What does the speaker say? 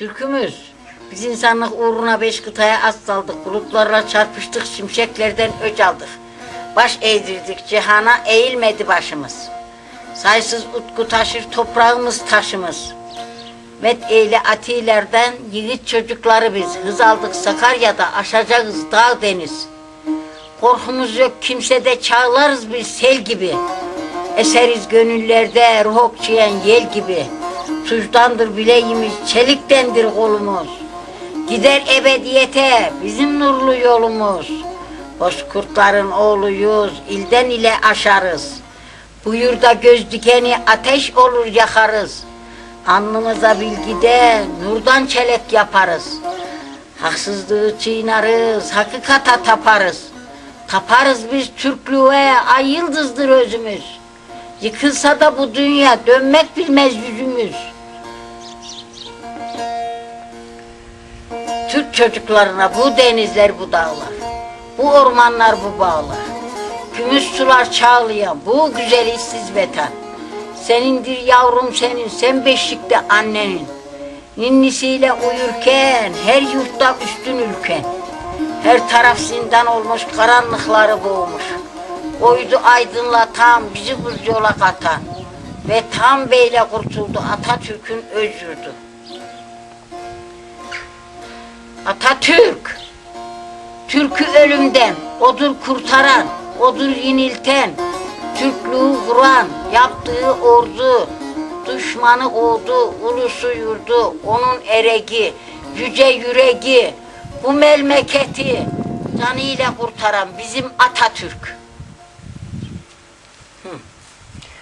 Türkümüz. Biz insanlık uğruna beş kıtaya az saldık. Bulutlarla çarpıştık, şimşeklerden öc aldık. Baş eğdirdik, cihana eğilmedi başımız. Saysız utku taşır toprağımız taşımız. Met eyle atilerden yiğit çocukları biz. Hız aldık Sakarya'da aşacağız dağ deniz. Korkumuz yok kimsede çağlarız biz sel gibi. Eseriz gönüllerde ruh okşayan yel gibi. Tuzdandır bileğimiz, çeliktendir kolumuz. Gider ebediyete bizim nurlu yolumuz. Bozkurtların oğluyuz, ilden ile aşarız. Buyur da göz dikeni ateş olur yakarız. Alnımıza bilgide nurdan çelek yaparız. Haksızlığı çiğnarız, hakikata taparız. Taparız biz Türklüğe, ay yıldızdır özümüz. Yıkılsa da bu dünya dönmek bilmez yüzümüz. Çocuklarına bu denizler bu dağlar, bu ormanlar bu bağlar. Gümüş sular çağlayan bu güzel işsiz vatan. Senindir yavrum senin, sen beşikte annenin. Ninnisiyle uyurken her yurtta üstün ülken. Her taraf zindan olmuş, karanlıkları boğmuş. Oydu aydınlatan, bizi bu yola katan. Ve tam beyle kurtuldu Atatürk'ün öz yurdu. Atatürk, Türk'ü ölümden, odur kurtaran, odur yenilten. Türklüğü vuran, yaptığı ordu, düşmanı oldu, ulusu yurdu, onun eregi, yüce yüreği, bu memleketi canıyla kurtaran bizim Atatürk.